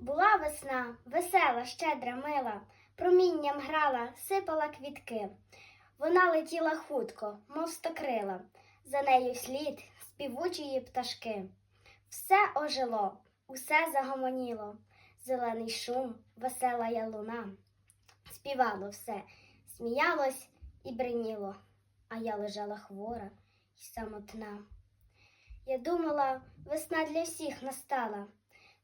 Була весна, весела, щедра, мила, промінням грала, сипала квітки. Вона летіла хутко, мов стокрила, за нею вслід співучої пташки. Все ожило, усе загомоніло, зелений шум, весела ялуна. Співало все, сміялось і бриніло, а я лежала хвора й самотна. Я думала, весна для всіх настала,